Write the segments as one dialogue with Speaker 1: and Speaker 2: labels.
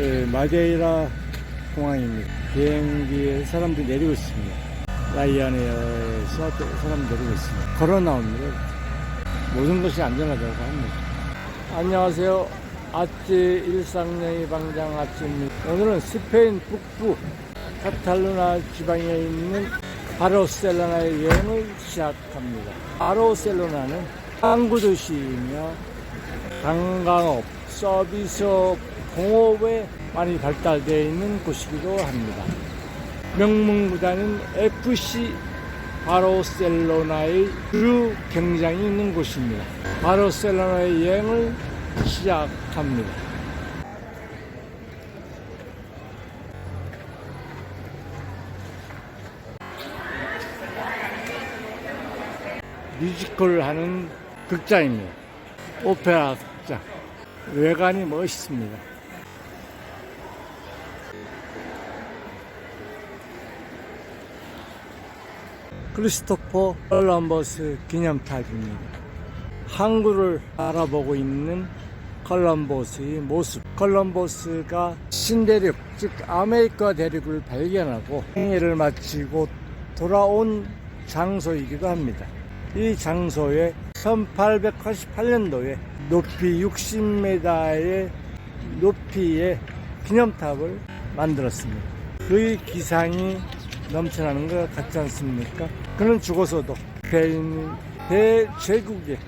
Speaker 1: 예, 마데이라 공항입니다. 비행기에 사람들이 내리고 있습니다. 라이안에어에서 사람들이 내리고 있습니다. 걸어 나옵니다. 모든 것이 안전하다고 합니다. 안녕하세요. 아찌 일상여의 방장 아찌입니다. 오늘은 스페인 북부 카탈루나 지방에 있는 바르셀로나의 여행을 시작합니다. 바르셀로나는 항구 도시이며 관광업, 서비스업, 공업에 많이 발달되어 있는 곳이기도 합니다. 명문구단인 FC 바르셀로나의 주류 경장이 있는 곳입니다. 바르셀로나의 여행을 시작합니다. 뮤지컬을 하는 극장입니다. 오페라 극장. 외관이 멋있습니다. 크리스토퍼 컬럼버스 기념탑입니다. 항구를 알아보고 있는 컬럼버스의 모습. 컬럼버스가 신대륙, 즉 아메리카 대륙을 발견하고 행해를 마치고 돌아온 장소이기도 합니다. 이 장소에 1888년도에 높이 60m의 높이의 기념탑을 만들었습니다. 그의 기상이 넘쳐나는 것 같지 않습니까? 그는 죽어서도 스페인 대제국의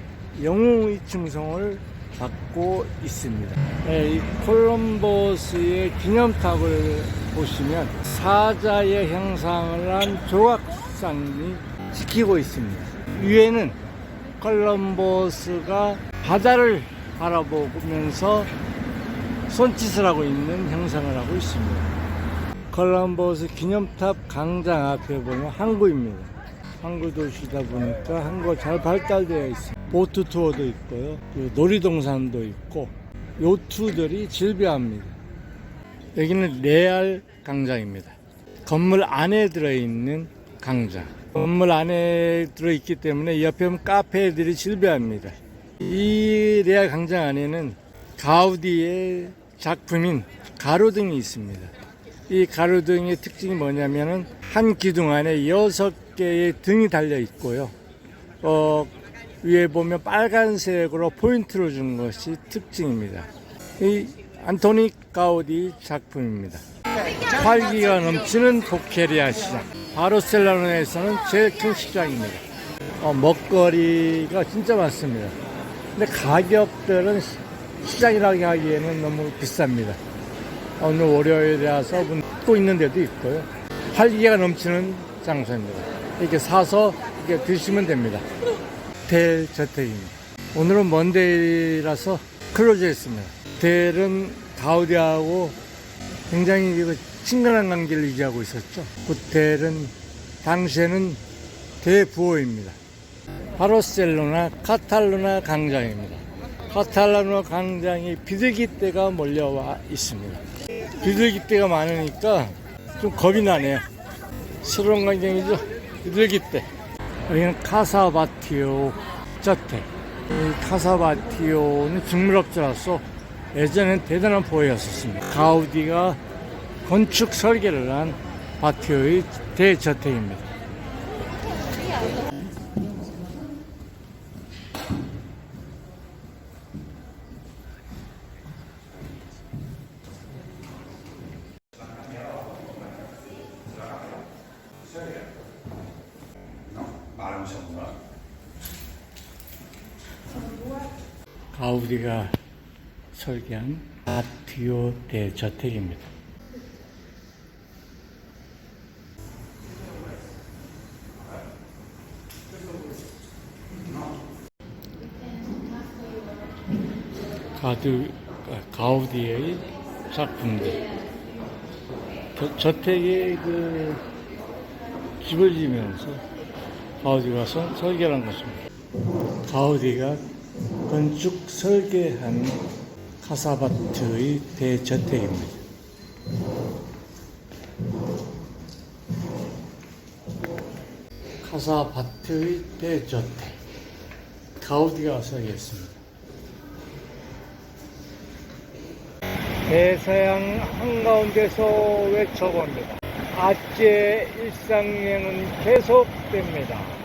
Speaker 1: 영웅의 칭송을 받고 있습니다. 네, 이 콜럼버스의 기념탑을 보시면 사자의 형상을 한 조각상이 지키고 있습니다. 위에는 콜럼버스가 바다를 바라보면서 손짓을 하고 있는 형상을 하고 있습니다. 콜럼버스 기념탑 강장 앞에 보면 항구입니다. 항구 도시다 보니까 항구가 잘 발달되어 있습니다. 보트 투어도 있고요. 놀이동산도 있고 요트들이 질비합니다. 여기는 레알 강장입니다. 건물 안에 들어있는 강장. 건물 안에 들어있기 때문에 옆에 카페들이 질비합니다. 이 레알 강장 안에는 가우디의 작품인 가로등이 있습니다. 이 가로등의 특징이 뭐냐면은 한 기둥 안에 여섯 개의 등이 달려 있고요. 어, 위에 보면 빨간색으로 포인트를 준 것이 특징입니다. 이 안토니 가우디 작품입니다. 활기가 넘치는 보케리아 시장. 바르셀로나에서는 제일 큰 시장입니다. 어, 먹거리가 진짜 많습니다. 근데 가격들은 시- 시장이라고 하기에는 너무 비쌉니다. 오늘 월요일이라서 문 있는 데도 있고요. 활기가 넘치는 장소입니다. 이렇게 사서 이렇게 드시면 됩니다. 호텔 저택입니다. 오늘은 먼데이라서 클로즈 했습니다. 호텔은 가우디하고 굉장히 친근한 관계를 유지하고 있었죠. 호텔은 당시에는 대부호입니다. 바르셀로나 카탈루나 강장입니다. 카탈루나 강장이 비둘기 떼가 몰려와 있습니다. 비둘기 떼가 많으니까 좀 겁이 나네요. 광경이죠. 비둘기 떼. 여기는 카사바티오. 이 카사바티오는 직물업자로서 예전엔 대단한 보호였었습니다. 가우디가 건축 설계를 한 바티오의 대저택입니다. 가우디가 설계한 바티오 대저택입니다. 가드, 아, 가우디의 작품들. 저, 저택에 그 집을 지면서 가우디가 선- 설계를 한 것입니다. 가우디가 건축 설계한 카사바트의 대저택입니다. 카사바트의 대저택. 가우디가 설계했습니다. 대서양 한가운데서 외쳐봅니다. 아찌의 일상여행은 계속됩니다.